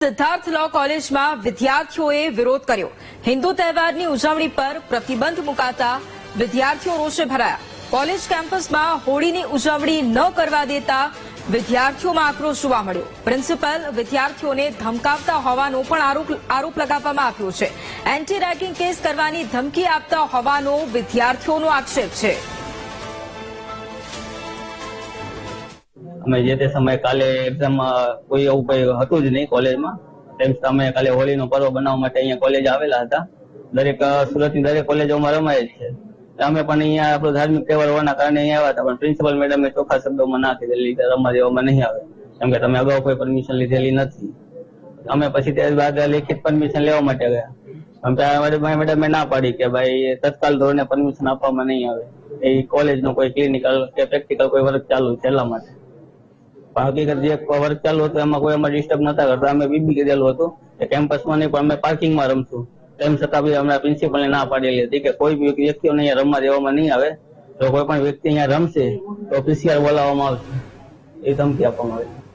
સિદ્ધાર્થ લો કોલેજમાં વિદ્યાર્થીઓએ વિરોધ કર્યો. હિન્દુ તહેવારની ઉજવણી પર પ્રતિબંધ મુકાતા વિદ્યાર્થીઓ રોષે ભરાયા. કોલેજ કેમ્પસમાં હોળીની ઉજવણી ન કરવા દેતા વિદ્યાર્થીઓમાં આક્રોશ જોવા મળ્યો. પ્રિન્સિપલ વિદ્યાર્થીઓને ધમકાવતા હોવાનો પણ આરોપ લગાવવામાં આવ્યો છે. એન્ટી રેગિંગ કેસ કરવાની ધમકી આપતા હોવાનો વિદ્યાર્થીઓનો આક્ષેપ છે. અમે જે તે સમયે કાલે એક્ઝામ કોઈ એવું કઈ હતું જ નહીં કોલેજમાં. તેમ અમે કાલે હોળીનો પર્વ બનાવવા માટે અહીંયા કોલેજ આવેલા હતા. દરેક સુરત સુરતની દરેક કોલેજોમાં રમાય છે. અમે પણ અહીંયા આપણો ધાર્મિક તહેવાર હોવાના કારણે અહીંયા આવ્યા હતા, પણ પ્રિન્સિપલ મેડમે ચોખ્ખા શબ્દોમાં ના કીધેલી, કે રમવા દેવામાં નહીં આવે. કેમ કે તમે અગાઉ કોઈ પરમિશન લીધેલી નથી. અમે પછી ત્યારબાદ લેખિત પરમિશન લેવા માટે ગયા. મેડમે ના પાડી કે ભાઈ તત્કાલ ધોરણે પરમિશન આપવામાં નહીં આવે. એ કોલેજનો કોઈ ક્લિનિકલ કે પ્રેક્ટિકલ કોઈ વર્ગ ચાલુ છે માટે. હકીકત જે વર્ક ચાલુ હતું, એમાં કોઈ અમારે ડિસ્ટર્બ નતા કરતા. અમે બીબી કીધેલું હતું. કે કેમ્પસમાં નહીં, પણ અમે પાર્કિંગમાં રમશું. તેમ છતાં બી અમને પ્રિન્સિપલને ના પાડેલી હતી કે કોઈ બી વ્યક્તિઓને અહીંયા રમવા દેવામાં નહીં આવે. જો કોઈ પણ વ્યક્તિ અહીંયા રમશે, તો પીસીઆર બોલાવવામાં આવશે. એ ધમકી આપવામાં આવે